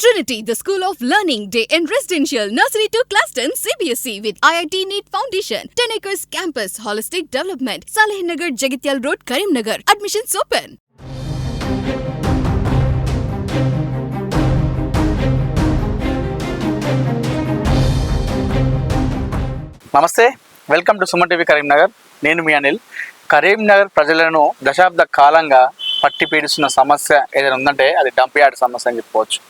Trinity, the School of Learning, Day and Residential, Nursery to Class 10, CBSE with IIT NEET Foundation, 10 acres campus, holistic development, Saleh Nagar, Jagityal Road, Karimnagar. Admissions open. నమస్తే welcome to Suman TV Karimnagar నేను మీ అనిల్ కరీంనగర్ ప్రజలను దశాబ్ద కాలంగా పట్టి పీడిస్తున్న సమస్య ఏదైనా ఉందంటే అది డంప్ యార్డ్ సమస్య అని చెప్పుకోవచ్చు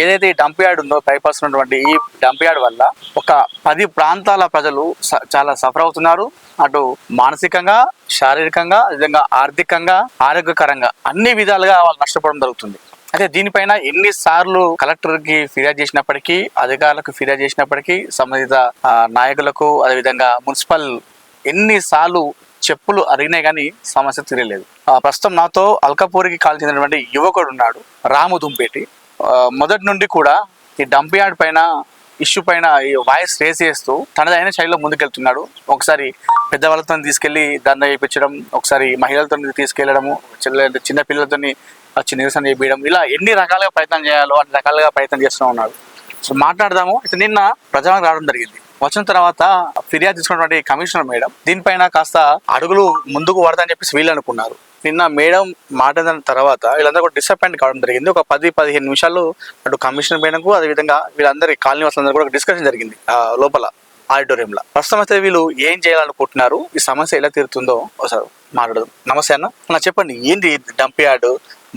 ఏదైతే ఈ డంప్ యార్డ్ ఉందో బైపాస్ ఉన్నటువంటి ఈ డంప్ యార్డ్ వల్ల ఒక పది ప్రాంతాల ప్రజలు చాలా సఫర్ అవుతున్నారు. అటు మానసికంగా శారీరకంగా విధంగా ఆర్థికంగా ఆరోగ్యకరంగా అన్ని విధాలుగా వాళ్ళు నష్టపోవడం జరుగుతుంది. అయితే దీనిపైన ఎన్నిసార్లు కలెక్టర్కి ఫిర్యాదు చేసినప్పటికీ అధికారులకు ఫిర్యాదు చేసినప్పటికీ సంబంధిత నాయకులకు అదేవిధంగా మున్సిపల్ ఎన్నిసార్లు చెప్పులు అరిగినాయి కానీ సమస్య తీరలేదు. ప్రస్తుతం నాతో అల్కపూరికి కాల్ చెందినటువంటి యువకుడు ఉన్నాడు రాము దుంపేటి. మొదటి నుండి కూడా ఈ డంప్ యార్డ్ పైన ఇష్యూ పైన ఈ వాయిస్ రేస్ చేస్తూ తనదైన శైలిలో ముందుకెళ్తున్నాడు. ఒకసారి పెద్దవాళ్ళతో తీసుకెళ్ళి దండ చేయించడం ఒకసారి మహిళలతో తీసుకెళ్ళడము చిన్న చిన్నపిల్లలతో వచ్చి నిరసన చేయించడం ఇలా ఎన్ని రకాలుగా ప్రయత్నం చేయాలో అన్ని రకాలుగా ప్రయత్నం చేస్తూ ఉన్నాడు. సో మాట్లాడదాము. అయితే నిన్న ప్రజలకు రావడం జరిగింది. వచ్చిన తర్వాత ఫిర్యాదు తీసుకున్నటువంటి కమిషనర్ మేడం దీనిపైన కాస్త అడుగులు ముందుకు పడతాయని చెప్పేసి వీళ్ళు అనుకున్నారు. నిన్న మేడం మాట్లాడిన తర్వాత వీళ్ళందరూ కూడా డిసప్పాయింట్ కావడం జరిగింది. ఒక పది పదిహేను నిమిషాలు అటు కమిషనర్ మేడంకు అదేవిధంగా వీళ్ళందరి కాలనీ వాసులందరూ కూడా డిస్కషన్ జరిగింది ఆ లోపల ఆడిటోరియంలో. ప్రస్తుతం అయితే వీళ్ళు ఏం చేయాలనుకుంటున్నారు ఈ సమస్య ఎలా తీరుతుందో ఒకసారి మాట్లాడదాం. నమస్తే అన్న. నా చెప్పండి ఏంటి డంప్ యార్డ్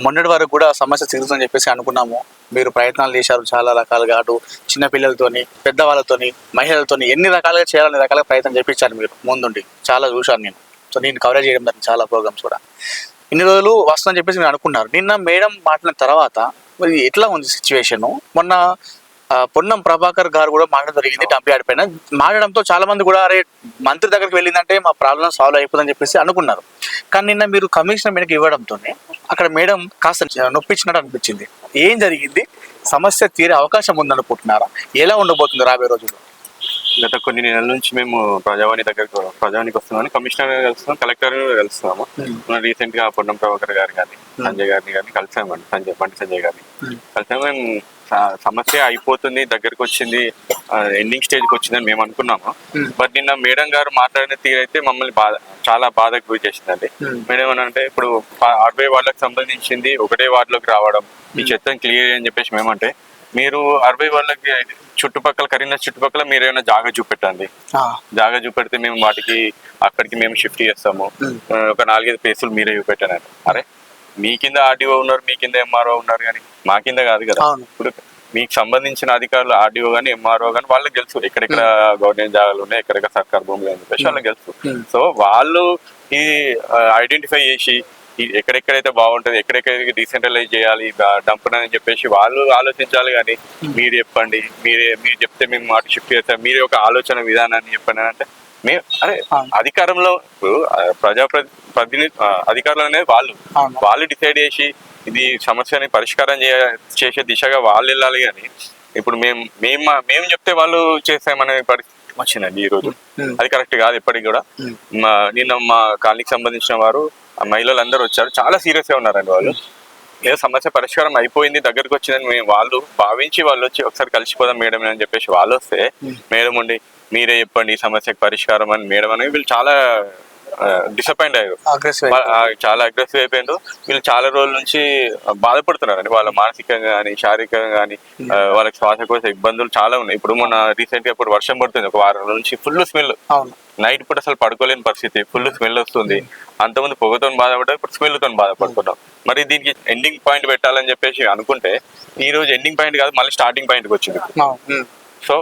మొన్నటి వరకు కూడా సమస్య తీరుతుందని చెప్పేసి అనుకున్నాము. మీరు ప్రయత్నాలు చేశారు చాలా రకాలుగా అటు చిన్నపిల్లలతోని పెద్దవాళ్ళతోని మహిళలతోని ఎన్ని రకాలుగా చేయాలని రకాలుగా ప్రయత్నం చేపించారు మీరు ముందుండి. చాలా చూశాను నేను. సో నేను కవరేజ్ చేయడం జరిగింది చాలా ప్రోగ్రామ్స్ కూడా. ఇన్ని రోజులు వస్తుందని చెప్పేసి మీరు అనుకున్నారు. నిన్న మేడం మాట్లాడిన తర్వాత మరి ఎట్లా ఉంది సిచ్యువేషన్ మొన్న పొన్నం ప్రభాకర్ గారు కూడా మాట్లాడడం జరిగింది డంప్ యార్డ్ పైన. మాట్లాడడంతో చాలా మంది కూడా అరే మంత్రి దగ్గరికి వెళ్ళిందంటే మా ప్రాబ్లం సాల్వ్ అయిపోతుందని చెప్పేసి అనుకున్నారు. కానీ నిన్న మీరు కమిషనర్ మేడకి ఇవ్వడంతోనే అక్కడ మేడం కాస్త నొప్పించినట్టు అనిపించింది. ఏం జరిగింది? సమస్య తీరే అవకాశం ఉందనుకుంటున్నారా? ఎలా ఉండబోతుంది రాబోయే రోజుల్లో? గత కొన్ని నెలల నుంచి మేము ప్రజావాణి దగ్గరకు ప్రజావాణికి వస్తున్నామని కమిషనర్ గారు కలుస్తున్నాం కలెక్టర్ కలుస్తున్నాము. మన రీసెంట్గా పొన్నం ప్రభాకర్ గారు కానీ సంజయ్ గారిని కానీ కలిసామండి. సంజయ్ బండి సంజయ్ గారిని. కలిసాము. మేము సమస్య అయిపోతుంది దగ్గరకు వచ్చింది ఎండింగ్ స్టేజ్కి వచ్చిందని మేము అనుకున్నాము. బట్ నిన్న మేడం గారు మాట్లాడిన తీరైతే మమ్మల్ని బాధ చాలా బాధకు గురి చేసిందండి. మేడం ఏమనంటే ఇప్పుడు అరవై వాళ్ళకి సంబంధించింది ఒకటే వార్డులోకి రావడం ఈ చెత్తని క్లియర్ అని చెప్పేసి మేమంటే మీరు అరవై వాళ్ళకి చుట్టుపక్కల కరీంనగర్ చుట్టుపక్కల మీరు ఏమైనా జాగా చూపెట్టండి. జాగా చూపెడితే మేము వాటికి అక్కడికి మేము షిఫ్ట్ చేస్తాము. ఒక నాలుగైదు ప్లేసులు మీరే చూపెట్టాను అరే మీ కింద ఆర్డీఓ ఉన్నారు మీ కింద ఎంఆర్ఓ ఉన్నారు కానీ మా కింద కాదు కదా. ఇప్పుడు మీకు సంబంధించిన అధికారులు ఆర్డీఓ కానీ ఎంఆర్ఓ కానీ వాళ్ళకి తెలుసు ఎక్కడెక్కడ గవర్నమెంట్ జాగాలు ఉన్నాయి ఎక్కడెక్కడ సర్కార్ భూములు అని చెప్పేసి వాళ్ళకి తెలుసు. సో వాళ్ళు ఈ ఐడెంటిఫై చేసి ఎక్కడెక్కడైతే బాగుంటుంది ఎక్కడెక్కడ డీసెంట్రలైజ్ చేయాలి డంప్ అని చెప్పేసి వాళ్ళు ఆలోచించాలి కానీ మీరు చెప్పండి మీరే మీరు చెప్తే మేము అటు షిఫ్ట్ చేస్తాం మీరే ఒక ఆలోచన విధానాన్ని చెప్పండి అని అంటే మేము అరే. అధికారంలో ఇప్పుడు ప్రజా ప్రతినిధి అధికారులు అనేది వాళ్ళు. వాళ్ళు డిసైడ్ చేసి ఇది సమస్యని పరిష్కారం చేయ- చేసే దిశగా వాళ్ళు వెళ్ళాలి కానీ ఇప్పుడు మేము మేము మేము చెప్తే వాళ్ళు చేస్తామనే పరిస్థితి వచ్చిందండి ఈ రోజు. అది కరెక్ట్ కాదు ఎప్పటికి కూడా నిన్న మా కాలనీకి సంబంధించిన వారు మహిళలు అందరూ వచ్చారు. చాలా సీరియస్గా ఉన్నారండి వాళ్ళు. ఏదో సమస్య పరిష్కారం అయిపోయింది దగ్గరకు వచ్చిందని మేము వాళ్ళు భావించి వాళ్ళు వచ్చి ఒకసారి కలిసిపోదాం మేడం అని చెప్పేసి వాళ్ళు వస్తే మేడం ఉండి మీరే చెప్పండి ఈ సమస్యకు పరిష్కారం అని మేడం అని వీళ్ళు చాలా డిసప్పాయింట్ అయ్యారు. చాలా అగ్రెసివ్ అయిపోయిండు వీళ్ళు చాలా రోజుల నుంచి బాధపడుతున్నారండి. వాళ్ళ మానసికంగా కానీ శారీరకంగా కానీ వాళ్ళకి శ్వాసకోశ ఇబ్బందులు చాలా ఉన్నాయి. ఇప్పుడు మొన్న రీసెంట్గా ఇప్పుడు వర్షం పడుతుంది. ఒక వారం రోజుల నుంచి ఫుల్ స్మెల్ నైట్ పూట అసలు పడుకోలేని పరిస్థితి. ఫుల్ స్మెల్ వస్తుంది. అంతమంది పొగతో బాధపడ్డారు ఇప్పుడు స్మెల్తో బాధపడుతున్నాం మరి దీనికి ఎండింగ్ పాయింట్ పెట్టాలని చెప్పేసి అనుకుంటే ఈ రోజు ఎండింగ్ పాయింట్ కాదు మళ్ళీ స్టార్టింగ్ పాయింట్కి వచ్చింది. సో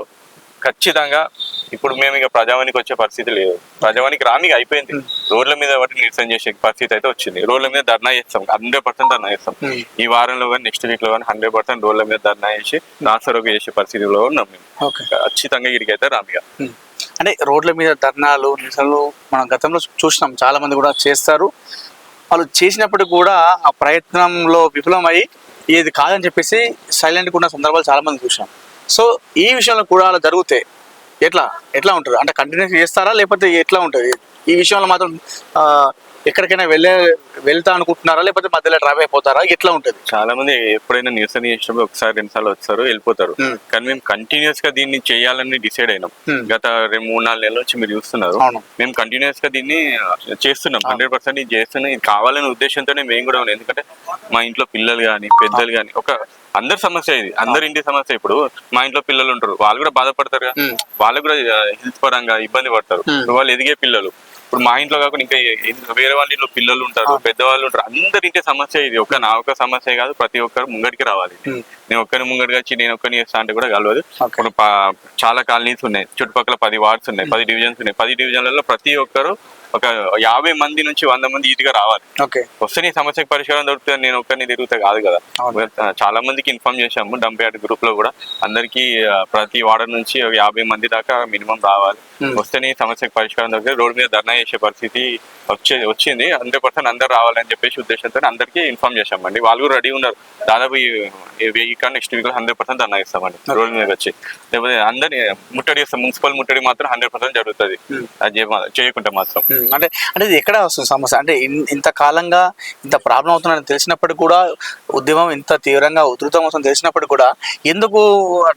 ఖచ్చితంగా ఇప్పుడు మేము ఇక ప్రజావానికి వచ్చే పరిస్థితి లేదు. ప్రజావానికి రాని అయిపోయింది. రోడ్ల మీద వాటి నిరసన చేసే పరిస్థితి అయితే వచ్చింది. రోడ్ల మీద ధర్నా చేస్తాం. హండ్రెడ్ పర్సెంట్ ధర్నా చేస్తాం. Hmm. ఈ వారంలో కానీ నెక్స్ట్ వీక్లో కానీ హండ్రెడ్ పర్సెంట్ రోడ్ల మీద ధర్నా చేసి నాసరోగ చేసే పరిస్థితిలో ఉన్నాం మేము. ఖచ్చితంగా ఇడికైతే రామిగా. అంటే రోడ్ల మీద ధర్నాలు నిరసనలు మనం గతంలో చూసినాం. చాలా మంది కూడా చేస్తారు. వాళ్ళు చేసినప్పటికి కూడా ఆ ప్రయత్నంలో విఫలమై ఇది కాదని చెప్పేసి సైలెంట్గా ఉన్న సందర్భాలు చాలా మంది చూసాం సో ఈ విషయంలో కూడా అలా జరిగితే ఎట్లా? ఎట్లా ఉంటుంది? అంటే కంటిన్యూస్ చేస్తారా? లేకపోతే ఎట్లా ఉంటుంది? ఈ విషయంలో మాత్రం ఎక్కడికైనా వెళ్ళే వెళ్తా అనుకుంటున్నారా? లేకపోతే మధ్యలో డ్రాప్ అయిపోతారా? ఎట్లా ఉంటుంది? చాలా మంది ఎప్పుడైనా నిరసన చేసినప్పుడు ఒకసారి రెండు సార్లు వస్తారు వెళ్ళిపోతారు. Hmm. కానీ మేము కంటిన్యూస్గా దీన్ని చేయాలని డిసైడ్ అయినాం. Hmm. గత రెండు మూడు నాలుగు నెలల నుంచి మీరు చూస్తున్నారు. మేము కంటిన్యూస్గా దీన్ని చేస్తున్నాం. హండ్రెడ్ పర్సెంట్ ఇది చేస్తున్నాం. ఇది కావాలనే ఉద్దేశంతోనే మేము కూడా ఉన్నాం. ఎందుకంటే మా ఇంట్లో పిల్లలు కానీ పెద్దలు కానీ ఒక అందరి సమస్య ఇది. అందరి ఇంటి సమస్య ఇప్పుడు మా ఇంట్లో పిల్లలు ఉంటారు. వాళ్ళు కూడా బాధపడతారు Hmm. వాళ్ళు కూడా హెల్త్ పరంగా ఇబ్బంది పడతారు. వాళ్ళు ఎదిగే పిల్లలు. ఇప్పుడు మా ఇంట్లో కాకుండా ఇంకా వేరే వాళ్ళ ఇంట్లో పిల్లలు ఉంటారు పెద్దవాళ్ళు ఉంటారు అందరి ఇంటి సమస్య ఇది. ఒక నా ఒక సమస్య కాదు ప్రతి ఒక్కరు ముంగడికి రావాలి. నేను ఒక్కరిని ముంగడికి వచ్చి నేను ఒక్కరిని చేస్తా అంటే కూడా కలవదు. ఇప్పుడు చాలా కాలనీస్ ఉన్నాయి. చుట్టుపక్కల పది వార్డ్స్ ఉన్నాయి పది డివిజన్స్ ఉన్నాయి. పది డివిజన్లలో ప్రతి ఒక్కరు ఒక యాభై మంది నుంచి వంద మంది ఈజీగా రావాలి. వస్తే నీ సమస్యకి పరిష్కారం దొరుకుతుంది నేను ఒక్కరిని తిరుగుతా కాదు కదా. చాలా మందికి ఇన్ఫార్మ్ చేశాము డంప్ యార్డ్ గ్రూప్లో కూడా. అందరికి ప్రతి వార్డు నుంచి యాభై మంది దాకా మినిమం రావాలి. Hmm. వస్తే నీ సమస్యకి పరిష్కారం దొరుకుతుంది రోడ్డు మీద ధర్నా చేసే పరిస్థితి వచ్చే వచ్చింది. హండ్రెడ్ పర్సెంట్ అందరు రావాలని చెప్పేసి ఉద్దేశంతో అందరికీ ఇన్ఫార్మ్ చేశామండి. వాళ్ళు కూడా రెడీ ఉన్నారు. దాదాపు week next week hundred percent dharna ఇస్తామండి రోడ్డు మీద వచ్చి. లేకపోతే అందరిని ముట్టడి చేస్తాం మున్సిపల్ ముట్టడి మాత్రం హండ్రెడ్ పర్సెంట్ జరుగుతుంది. Hmm. అది చేయ- చేయకుంటే మాత్రం. అంటే అంటే ఇది ఎక్కడ వస్తుంది సమస్య? అంటే ఇంత కాలంగా ఇంత ప్రాబ్లం అవుతుందని తెలిసినప్పటికీ కూడా ఉద్యమం ఇంత తీవ్రంగా ఉధృతం అవుతుందని తెలిసినప్పటికీ కూడా ఎందుకు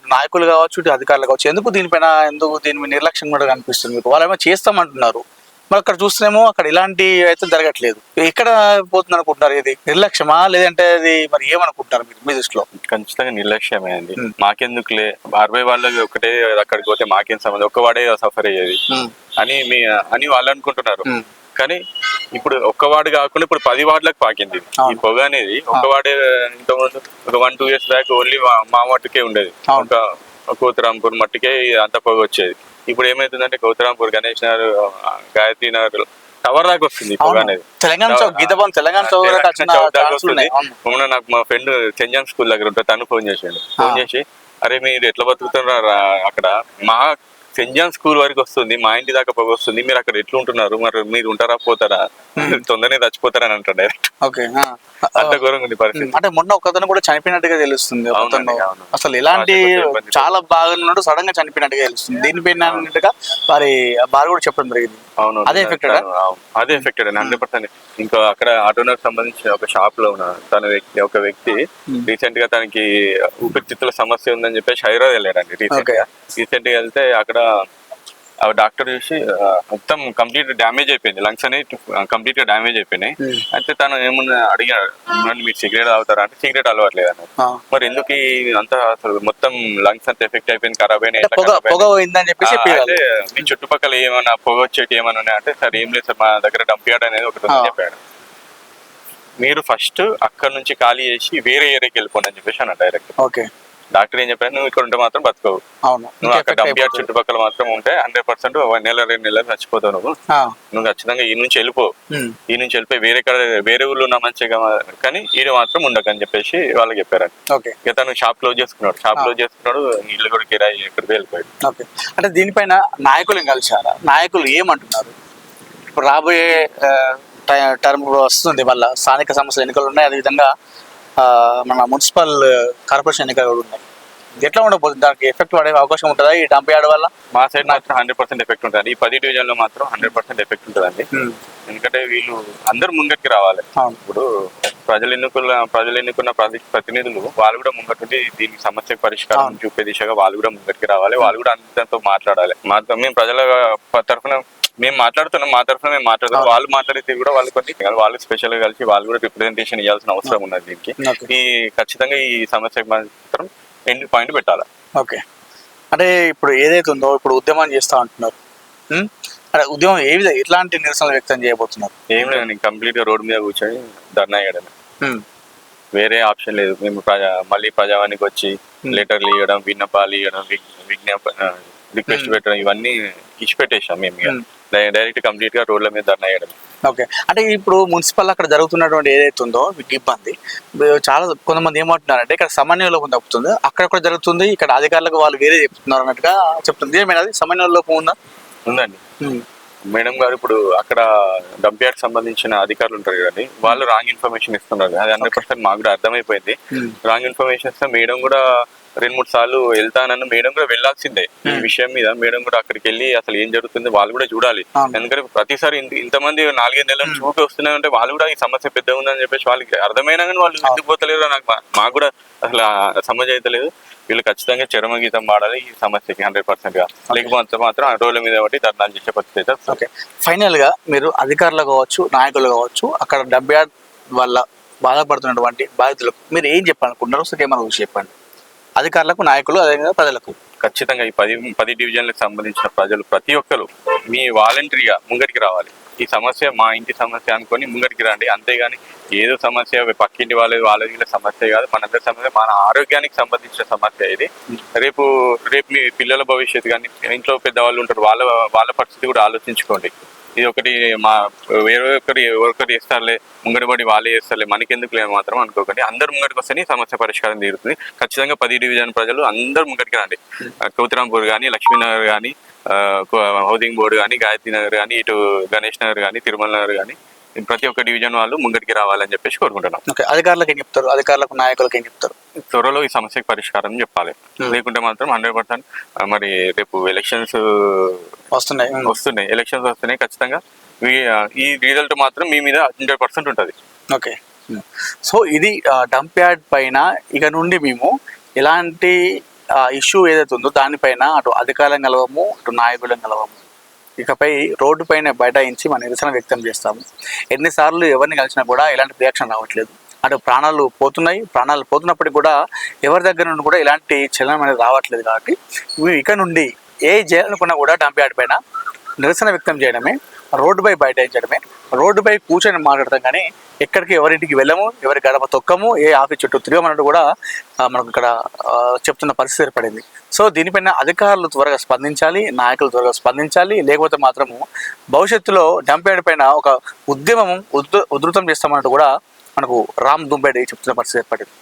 నాయకులు కావచ్చు అధికారులు కావచ్చు ఎందుకు దీనిపైన ఎందుకు దీని నిర్లక్ష్యం కూడా కనిపిస్తుంది మీకు. వాళ్ళేమో చేస్తామంటున్నారు. మరి అక్కడ చూస్తేనేమో అక్కడ ఇలాంటి అయితే జరగట్లేదు. ఎక్కడ పోతుంది అనుకుంటున్నారు ఇది? నిర్లక్ష్యమా? లేదంటే అది మరి ఏమనుకుంటున్నారు మీరు? మీ దృష్టిలో? ఖచ్చితంగా నిర్లక్ష్యమే అండి. మాకెందుకులే? అరవై వాళ్ళకి ఒకటే అక్కడికి పోతే మాకేం సంబంధం? ఒక్క వాడే సఫర్ అయ్యేది. అని మీ అని వాళ్ళు అనుకుంటున్నారు. కానీ ఇప్పుడు ఒక్క వార్డు కాకుండా ఇప్పుడు పది వార్డులకు పాకింది. ఈ. పొగ అనేది ఒక వార్డే ఇంతకుముందు ఒక one two years back only మా మట్టుకే ఉండేది. ఒక కోతరాంపూర్ మట్టుకే అంత పొగ వచ్చేది. ఇప్పుడు ఏమైతుందంటే కోతరాంపూర్ గణేష్ నగర్ గాయత్రి నగర్ టవర్ దాకా వస్తుంది. అనేది తెలంగాణ గీతభవన్ చౌక్ దాకా వస్తుంది. మొన్న నాకు మా ఫ్రెండ్ చెంజాన్ స్కూల్ దగ్గర ఉంటే తను ఫోన్ చేసిండు ఫోన్. చేసి అరే మీరు ఎట్లా బతుకుతున్నారు అక్కడ మా సెంజాన్ స్కూల్ వరకు వస్తుంది మా ఇంటి దాకా పొగ వస్తుంది. మీరు అక్కడ ఎట్లా ఉంటున్నారు మరి మీరు ఉంటారా పోతారా? తొందరనే చచ్చిపోతారా అని అంటాడు డైరెక్ట్ ఓకే. అంత ఘోరంగా ఉంది పరిస్థితి. అంటే మొన్న ఒకతను కూడా చనిపోయినట్టుగా తెలుస్తుంది. అసలు ఎలాంటి ఇబ్బంది. చాలా బాగా ఉన్నాడు సడన్గా చనిపోయినట్టుగా తెలుస్తుంది. దీనిపైన అన్నట్టుగా వారి భార్య కూడా చెప్పడం జరిగింది. అవును అదే? అవును, అదే ఎఫెక్టెడ్ అండి హండ్రెడ్ పర్సెంట్ ఇంకా అక్కడ ఆటోనర్ సంబంధించిన ఒక షాప్లో ఉన్న తన వ్యక్తి ఒక వ్యక్తి రీసెంట్గా తనకి ఊపిరితిత్తుల సమస్య ఉందని చెప్పేసి హైదరాబాద్ వెళ్ళాడండి రీసెంట్. గా. రీసెంట్గా వెళ్తే అక్కడ ఆ డాక్టర్ చూసి మొత్తం కంప్లీట్ డ్యామేజ్ అయిపోయింది. లంగ్స్ అనేవి కంప్లీట్గా డ్యామేజ్ అయిపోయినాయి. అయితే తను ఏమన్నా అడిగాడు "ఏమండి మీరు సిగరెట్ తాగుతారా? అంటే సిగరెట్ అలవాట్లేదు అన్నారు ఆ. మరి ఎందుకు అంతా అసలు మొత్తం లంగ్స్ అంతా ఎఫెక్ట్ అయిపోయింది ఖరాబ్ అయినాయి మీ చుట్టుపక్కల ఏమైనా పొగ వచ్చేటి ఏమైనా ఉన్నాయా? అంటే సార్ ఏం లేదు సార్ మా దగ్గర డంప్ యార్డ్ అనేది ఒకటి చెప్పాడు. మీరు ఫస్ట్ అక్కడ నుంచి ఖాళీ చేసి వేరే ఏరియాకి వెళ్ళిపోండి అని చెప్పేసి అన్న డైరెక్ట్. ఓకే. డాక్టర్ ఏం చెప్పాడు నువ్వు ఇక్కడ ఉంటే మాత్రం బతుకోవు. నువ్వు అక్కడ effect డంప్ యార్డ్ అయిపోతుంది. చుట్టుపక్కల మాత్రం ఉంటే హండ్రెడ్ పర్సెంట్ నెల రెండు నెలలు చచ్చిపోతావు నువ్వు. నువ్వు ఖచ్చితంగా ఈ నుంచి వెళ్ళిపో. ఈ నుంచి వెళ్ళిపోయి వేరే కడ వేరే ఊళ్ళో ఉన్న మంచిగా కానీ ఈడ మాత్రం ఉండకని చెప్పేసి వాళ్ళకి చెప్పారంట. ఓకే. ఇక తను షాప్ క్లోజ్ చేసుకున్నాడు. షాప్. క్లోజ్ చేసుకున్నాడు. ఇల్లు కూడా కిరాయి ఎక్కడికి వెళ్ళిపోయాడు. అంటే దీనిపైన నాయకులు కలిసారా నాయకులు ఏమంటున్నారు? ఇప్పుడు రాబోయే టర్మ్ వస్తుంది. మళ్ళా స్థానిక సమస్యలు ఎన్నికలు ఉన్నాయి. అదేవిధంగా మన మున్సిపల్ కార్పొరేషన్ ఎన్నికలు కూడా ఉన్నాయి. ఎట్లా ఉండబోతుంది? దానికి ఎఫెక్ట్ పడే అవకాశం ఉంటుందా ఈ డంప్ యార్డ్ వల్ల? మా సైడ్ మాత్రం హండ్రెడ్ పర్సెంట్ ఎఫెక్ట్ ఉంటుంది ఈ పది డివిజన్లో మాత్రం హండ్రెడ్ పర్సెంట్ ఎఫెక్ట్ ఉంటుందండి. ఎందుకంటే వీళ్ళు అందరు ముంగటికి రావాలి. ఇప్పుడు ప్రజలు ఎన్నుకున్న ప్రజలు ఎన్నుకున్న ప్రతి ప్రతినిధులు వాళ్ళు కూడా ముంగటుండి దీనికి సమస్యకు పరిష్కారం. చూపే దిశగా వాళ్ళు కూడా ముంగటికి రావాలి. వాళ్ళు కూడా అందరితో మాట్లాడాలి. మాతో మేము ప్రజల తరఫున మేము మాట్లాడుతున్నాం మా తరఫున మేము మాట్లాడుతున్నాం. అవును. వాళ్ళు మాట్లాడితే కూడా వాళ్ళు కొన్ని వాళ్ళు స్పెషల్గా కలిసి వాళ్ళు కూడా రిప్రజెంటేషన్ ఇవ్వాల్సిన అవసరం ఉన్నది దీనికి. ఈ ఖచ్చితంగా ఈ సమస్యకు మాత్రం ఎండ్ పాయింట్ పెట్టాలి? ఓకే. అంటే ఇప్పుడు ఏదైతే ఉందో ఇప్పుడు ఉద్యమం చేస్తా అంటున్నారు? అంటే ఉద్యమం ఏ విధంగా ఎట్లాంటి నిరసనలు వ్యక్తం చేయబోతున్నారు? ఏం లేదండి కంప్లీట్గా రోడ్ మీద కూర్చొని ధర్నా చేయడమే. ఉం. వేరే ఆప్షన్ లేదు. మేము ప్రజా మళ్ళీ ప్రజావానికి వచ్చి. లెటర్లు ఇవ్వడం విన్నపాలు ఇవ్వడం విజ్ఞాప రిక్వెస్ట్. పెట్టడం ఇవన్నీ ఇచ్చి పెట్టేశాం మేము డైరెక్ట్ కంప్లీట్గా రోడ్ల మీద ధర్నా చేయడం ఓకే. అంటే ఇప్పుడు మున్సిపల్ అక్కడ జరుగుతున్నటువంటి ఏదైతే ఉందో ఇబ్బంది చాలా కొంతమంది ఏమంటున్నారంటే ఇక్కడ సమన్వయ లోపం తప్పుతుంది అక్కడ కూడా జరుగుతుంది ఇక్కడ అధికారులకు వాళ్ళు వేరే చెప్తున్నారు అన్నట్టుగా చెప్తుంది. ఏమైనా అది సమన్వయ లోపం ఉందా? ఉందండి. మేడం గారు ఇప్పుడు అక్కడ డంప్ యార్డ్ సంబంధించిన అధికారులు ఉంటారు కదండి వాళ్ళు రాంగ్ ఇన్ఫర్మేషన్ ఇస్తున్నారు. అది హండ్రెడ్ పర్సెంట్ మాకు కూడా అర్థమైపోయింది. రాంగ్ ఇన్ఫర్మేషన్ ఇస్తే మేడం కూడా రెండు మూడు సార్లు వెళ్తానన్న మేడం కూడా వెళ్ళాల్సిందే ఈ విషయం మీద. మేడం కూడా అక్కడికి వెళ్ళి అసలు ఏం జరుగుతుంది వాళ్ళు కూడా చూడాలి. ఎందుకంటే ప్రతిసారి ఇంత ఇంతమంది నాలుగైదు నెలల నుంచి ఊపి వస్తున్నారంటే వాళ్ళు కూడా ఈ సమస్య పెద్ద ఉందని చెప్పేసి వాళ్ళకి అర్థమైనా కానీ వాళ్ళు ఎందుకు పోతలేరు నాకు మాకు కూడా అసలు సమస్య అయితే లేదు. వీళ్ళు ఖచ్చితంగా చరమ గీతం పాడాలి ఈ సమస్యకి హండ్రెడ్ పర్సెంట్గా. లేకపోతే మాత్రం ఆ రోజుల మీద బట్టి ధర్నాలు చేసే పరిస్థితి. ఓకే. ఫైనల్గా మీరు అధికారులు కావచ్చు నాయకులు కావచ్చు అక్కడ డబ్బు వల్ల బాధపడుతున్నటువంటి బాధితులకు మీరు ఏం చెప్పాలనుకుంటున్నారు? ఒకసారి విషయం చెప్పండి. అధికారులకు నాయకులు అదేవిధంగా ప్రజలకు. ఖచ్చితంగా ఈ పది పది డివిజన్లకు సంబంధించిన ప్రజలు ప్రతి ఒక్కరు మీ వాలంటరీగా ముంగడికి రావాలి. ఈ సమస్య మా ఇంటి సమస్య అనుకొని ముంగడికి రండి. అంతేగాని ఏదో సమస్య పక్కింటి వాళ్ళది వాళ్ళ సమస్య కాదు. మనందరి సమస్య మన ఆరోగ్యానికి సంబంధించిన సమస్య ఇది. రేపు రేపు మీ పిల్లల భవిష్యత్తు కానీ ఇంట్లో పెద్దవాళ్ళు ఉంటారు వాళ్ళ వాళ్ళ పరిస్థితి కూడా ఆలోచించుకోండి. ఇది ఒకటి మా వేరే ఒకటి ఎవరికటి ఇస్తారులే ముంగడిపడి వాళ్ళే ఇస్తారులే మనకెందుకు లేదు మాత్రం అనుకోకండి. అందరు ముంగడికి వస్తేనే సమస్య పరిష్కారం తీరుతుంది. ఖచ్చితంగా పది డివిజన్ ప్రజలు అందరు ముంగడికి రండి. కౌతరాంపూర్ కానీ లక్ష్మీనగర్ కానీ హౌసింగ్ బోర్డు కానీ గాయత్రి నగర్ కానీ ఇటు గణేష్ నగర్ కానీ తిరుమల నగర్ కానీ ప్రతి ఒక్క డివిజన్ వాళ్ళు ముంగడికి రావాలని చెప్పేసి కోరుకుంటున్నాం. ఓకే అధికారులకు ఏం చెప్తారు? అధికారులకు నాయకులకు ఏం చెప్తారు? త్వరలో ఈ సమస్యకి పరిష్కారం చెప్పాలి. Hmm. లేకుంటే మాత్రం హండ్రెడ్ పర్సెంట్ మరి రేపు ఎలక్షన్స్ వస్తున్నాయి. ఉమ్. వస్తున్నాయి. ఎలక్షన్స్ వస్తున్నాయి ఖచ్చితంగా. ఈ- ఈ రిజల్ట్ మాత్రం మీ మీద హండ్రెడ్ పర్సెంట్ ఉంటుంది. ఓకే. సో ఇది డంప్ యార్డ్ పైన ఇక నుండి మేము ఎలాంటి ఇష్యూ ఏదైతే ఉందో దానిపైన అటు అధికారం కలవము అటు నాయకులను కలవము. ఇకపై రోడ్డు పైన బైఠాయించి మన నిరసన వ్యక్తం చేస్తాము. ఎన్నిసార్లు ఎవరిని కలిసినా కూడా ఎలాంటి రియాక్షన్ రావట్లేదు. అటు ప్రాణాలు పోతున్నాయి. ప్రాణాలు పోతున్నప్పటికీ కూడా ఎవరి దగ్గర నుండి కూడా ఇలాంటి చలనం అనేది రావట్లేదు కాబట్టి ఇక నుండి ఏ చేయాలనుకున్నా కూడా డంప్ యార్డ్ పైన నిరసన వ్యక్తం చేయడమే రోడ్డుపై బైఠాయించడమే రోడ్డుపై కూర్చొని మాట్లాడతాం కానీ ఎక్కడికి ఎవరింటికి వెళ్ళము ఎవరి గడప తొక్కము ఏ ఆఫీస్ చుట్టూ తిరగమన్నట్టు కూడా మనకు ఇక్కడ చెప్తున్న పరిస్థితి ఏర్పడింది. సో దీనిపైన అధికారులు త్వరగా స్పందించాలి నాయకులు త్వరగా స్పందించాలి లేకపోతే మాత్రము భవిష్యత్తులో డంపేడ్ పైన ఒక ఉద్యమం ఉధృ ఉధృతం చేస్తామన్నట్టు కూడా మనకు రామ్ దుంబేడి చెప్తున్న పరిస్థితి ఏర్పడింది.